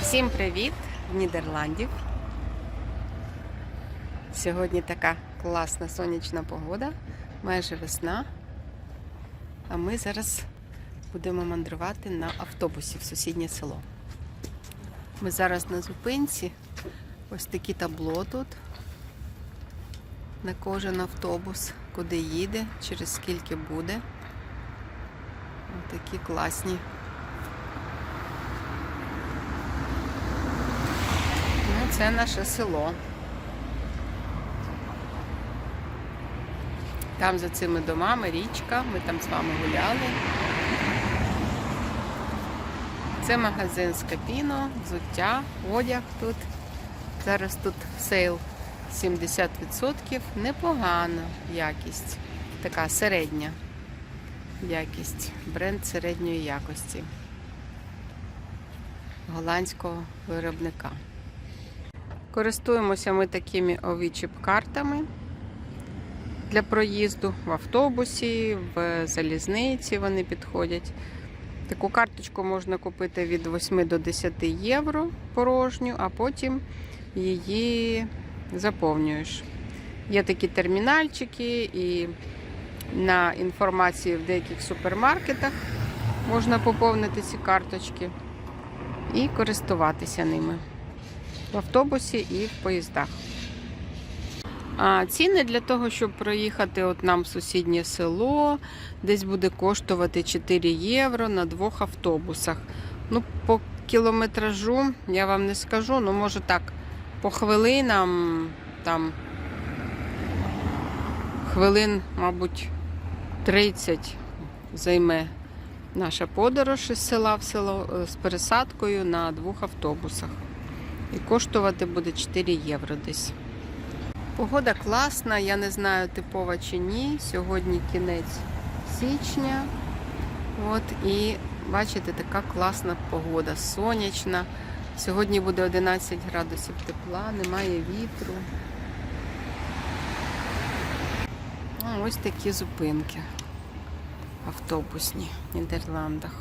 Всім привіт в Нідерландів. Сьогодні така класна сонячна погода, майже весна. А ми зараз будемо мандрувати на автобусі в сусіднє село. Ми зараз на зупинці. Ось такі табло тут. На кожен автобус, куди їде, через скільки буде. Ось такі класні Ну, це наше село. Там за цими домами річка, ми там з вами гуляли. Це магазин Скапіно, взуття, одяг тут. Зараз тут сейл 70%. Непогана якість. Така середня якість. Бренд середньої якості. Голландського виробника. Користуємося ми такими овічіп-картами для проїзду в автобусі, в залізниці вони підходять. Таку карточку можна купити від 8 до 10 євро порожню, а потім її заповнюєш. Є такі термінальчики, і на інформації в деяких супермаркетах можна поповнити ці карточки і користуватися ними в автобусі і в поїздах. А ціни для того, щоб проїхати от нам в сусіднє село, десь буде коштувати 4 євро на двох автобусах. Ну, по кілометражу я вам не скажу, ну може так, по хвилинам там хвилин, мабуть, 30 займе наша подорож із села в село е, з пересадкою на двох автобусах. І коштувати буде 4 євро десь. Погода класна, я не знаю, типова чи ні. Сьогодні кінець січня. От, і бачите, така класна погода, сонячна. Сьогодні буде 11 градусів тепла, немає вітру. Ось такі зупинки автобусні в Нідерландах.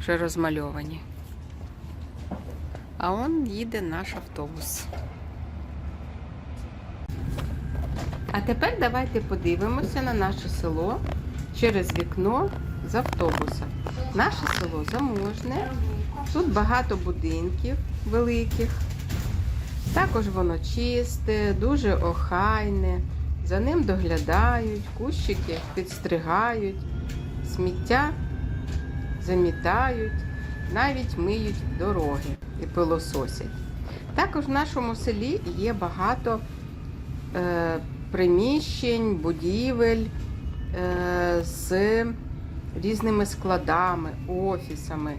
Вже розмальовані. А он їде наш автобус. А тепер давайте подивимося на наше село через вікно з автобуса. Наше село заможне. Тут багато будинків великих. Також воно чисте, дуже охайне. За ним доглядають, кущики підстригають, сміття замітають, навіть миють дороги і пилососять. Також в нашому селі є багато е, приміщень, будівель е, з різними складами, офісами,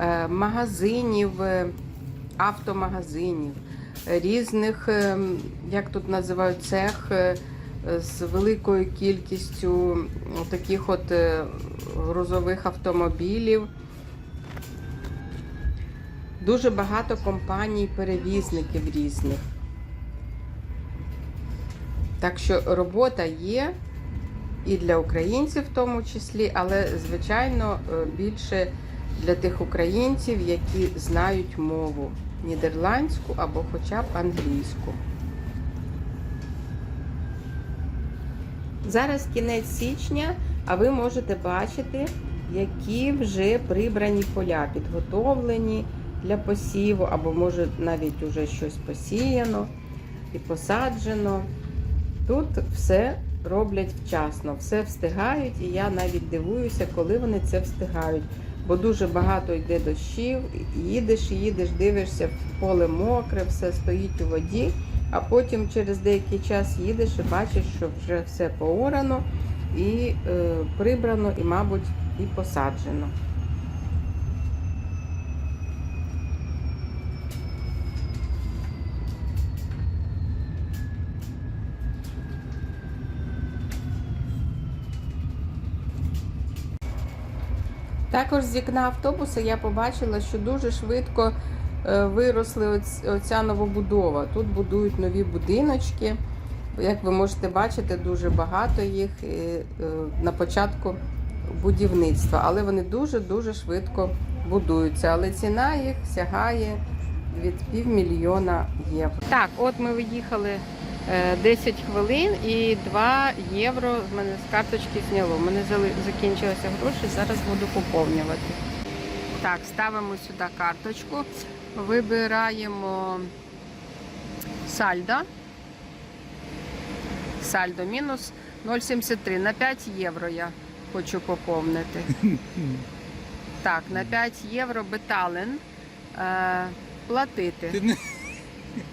е, магазинів, е, автомагазинів, різних, е, як тут називають цех, е, з великою кількістю таких от е, грузових автомобілів. Дуже багато компаній-перевізників різних. Так що робота є і для українців в тому числі, але, звичайно, е, більше для тих українців, які знають мову нідерландську або хоча б англійську. Зараз кінець січня, а ви можете бачити, які вже прибрані поля, підготовлені для посіву, або може навіть уже щось посіяно і посаджено. Тут все роблять вчасно, все встигають, і я навіть дивуюся, коли вони це встигають. Бо дуже багато йде дощів, їдеш, їдеш, дивишся, поле мокре, все стоїть у воді, а потім через деякий час їдеш і бачиш, що вже все поорано і е, прибрано, і, мабуть, і посаджено. Також з вікна автобуса я побачила, що дуже швидко е, виросли оця новобудова. Тут будують нові будиночки. Як ви можете бачити, дуже багато їх е, на початку будівництва, але вони дуже-дуже швидко будуються. Але ціна їх сягає від півмільйона євро. Так, от ми виїхали 10 хвилин і 2 євро з мене з карточки зняло. У мене закінчилися гроші, зараз буду поповнювати. Так, ставимо сюди карточку, вибираємо сальдо. Сальдо мінус 0,73. На 5 євро я хочу поповнити. Так, на 5 євро бетален. Е, платити.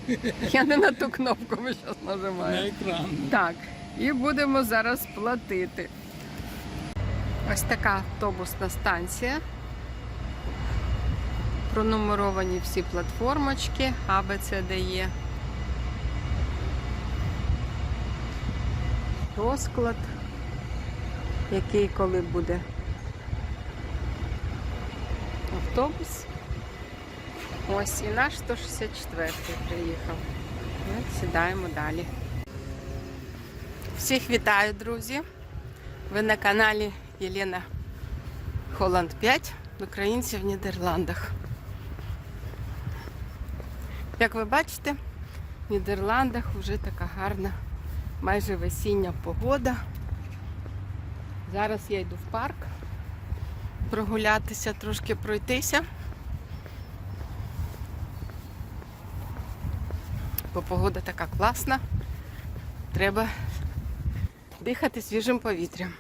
Я не на ту кнопку ми зараз нажимаємо. на екран. Так, і будемо зараз платити. Ось така автобусна станція. Пронумеровані всі платформочки, А, Б, С, Д, Є. Розклад, який коли буде автобус. Ось і наш 164 приїхав. Ми сідаємо далі. Всіх вітаю, друзі! Ви на каналі Єлена Холланд 5, українці в Нідерландах. Як ви бачите, в Нідерландах вже така гарна, майже весіння погода. Зараз я йду в парк прогулятися, трошки пройтися. Бо погода така класна. Треба дихати свіжим повітрям.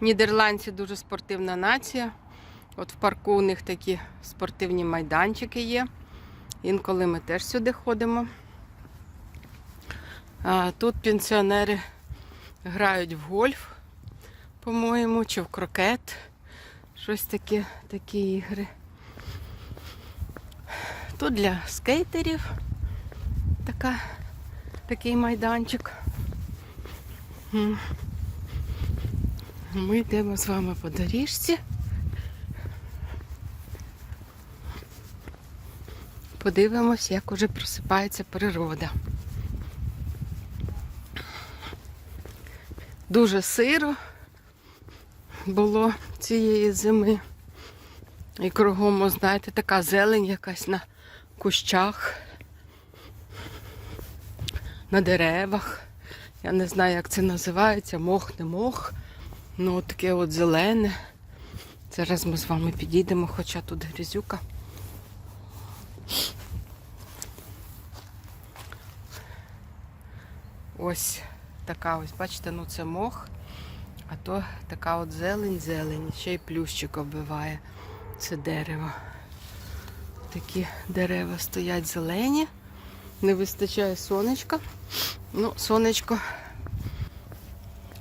Нідерландці дуже спортивна нація. От в парку у них такі спортивні майданчики є. Інколи ми теж сюди ходимо. А, тут пенсіонери грають в гольф, по-моєму, чи в крокет. Щось таке, такі ігри. Тут для скейтерів така, такий майданчик. Ми йдемо з вами по доріжці. Подивимось, як уже просипається природа. Дуже сиро було цієї зими. І кругом, знаєте, така зелень якась на кущах, на деревах. Я не знаю, як це називається, мох, не мох. Ну, от таке от зелене. Зараз ми з вами підійдемо, хоча тут грязюка. Ось така ось, бачите, ну це мох, а то така от зелень-зелень, ще й плющик оббиває це дерево. Такі дерева стоять зелені, не вистачає сонечка. Ну, сонечко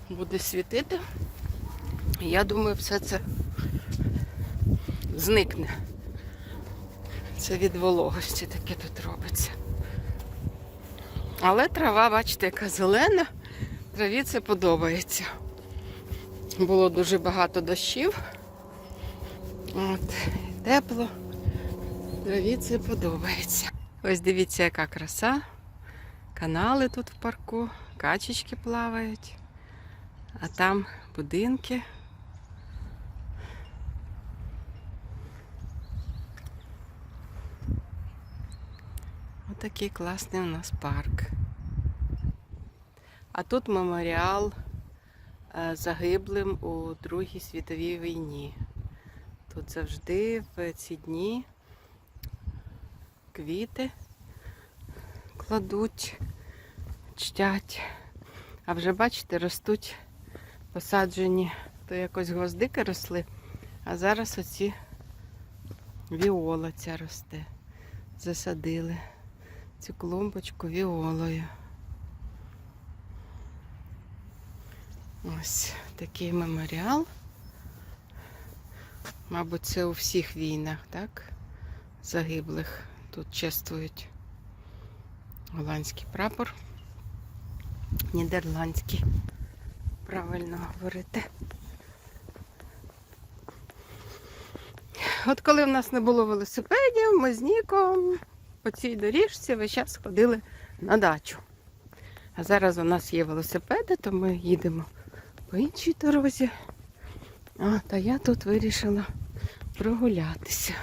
буде світити. Я думаю, все це зникне. Це від вологості таке тут робиться. Але трава, бачите, яка зелена, траві це подобається. Було дуже багато дощів. От, тепло. Траві це подобається. Ось дивіться, яка краса. Канали тут в парку, качечки плавають, а там будинки. Отакий класний у нас парк. А тут меморіал е, загиблим у Другій світовій війні. Тут завжди в ці дні квіти кладуть, чтять А вже бачите, ростуть посаджені, то якось гвоздики росли, а зараз оці віола ця росте. Засадили цю клумбочку віолою. Ось такий меморіал. Мабуть, це у всіх війнах, так? Загиблих. Тут чествують голландський прапор. Нідерландський. Правильно говорити. От коли в нас не було велосипедів, ми з Ніком по цій доріжці весь час ходили на дачу. А зараз у нас є велосипеди, то ми їдемо по іншій дорозі. А, та я тут вирішила прогулятися.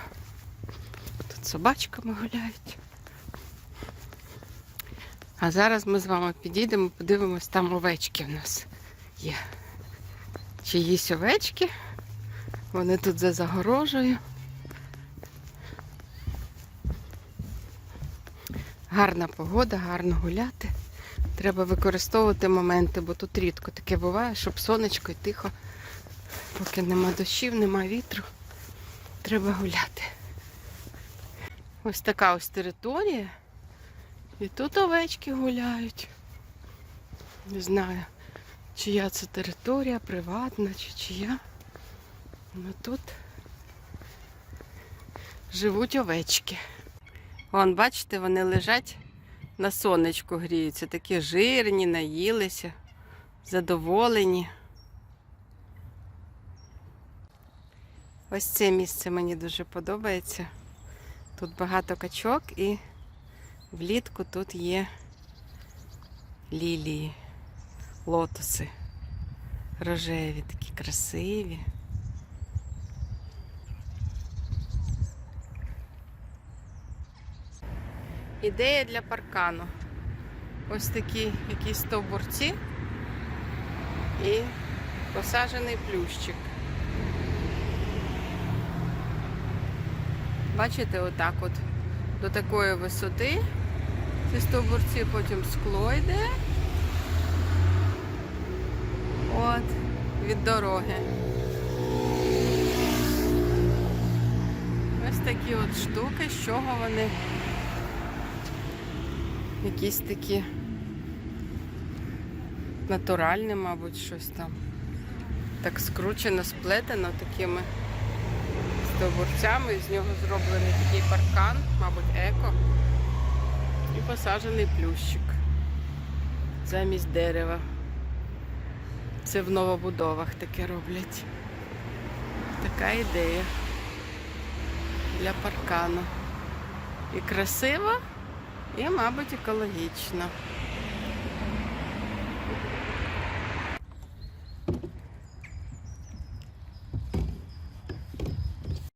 Тут собачками гуляють. А зараз ми з вами підійдемо, подивимось, там овечки в нас є. Чиїсь овечки. Вони тут за загорожею. Гарна погода, гарно гуляти. Треба використовувати моменти, бо тут рідко таке буває, щоб сонечко і тихо, поки нема дощів, нема вітру. Треба гуляти. Ось така ось територія. І тут овечки гуляють. Не знаю, чия це територія, приватна чи чия. Ну тут живуть овечки. Вон, бачите, вони лежать на сонечку гріються. Такі жирні, наїлися, задоволені. Ось це місце мені дуже подобається. Тут багато качок і влітку тут є лілії, лотоси. Рожеві, такі красиві. Ідея для паркану. Ось такі якісь стовбурці і посаджений плющик. Бачите, отак от до такої висоти ці стовбурці, потім скло йде. От, від дороги. Ось такі от штуки, з чого вони якісь такі натуральні, мабуть, щось там. Так скручено, сплетено такими стовбурцями. З нього зроблений такий паркан, мабуть, еко. І посаджений плющик замість дерева. Це в новобудовах таке роблять. Така ідея для паркану. І красиво, і, мабуть, екологічно.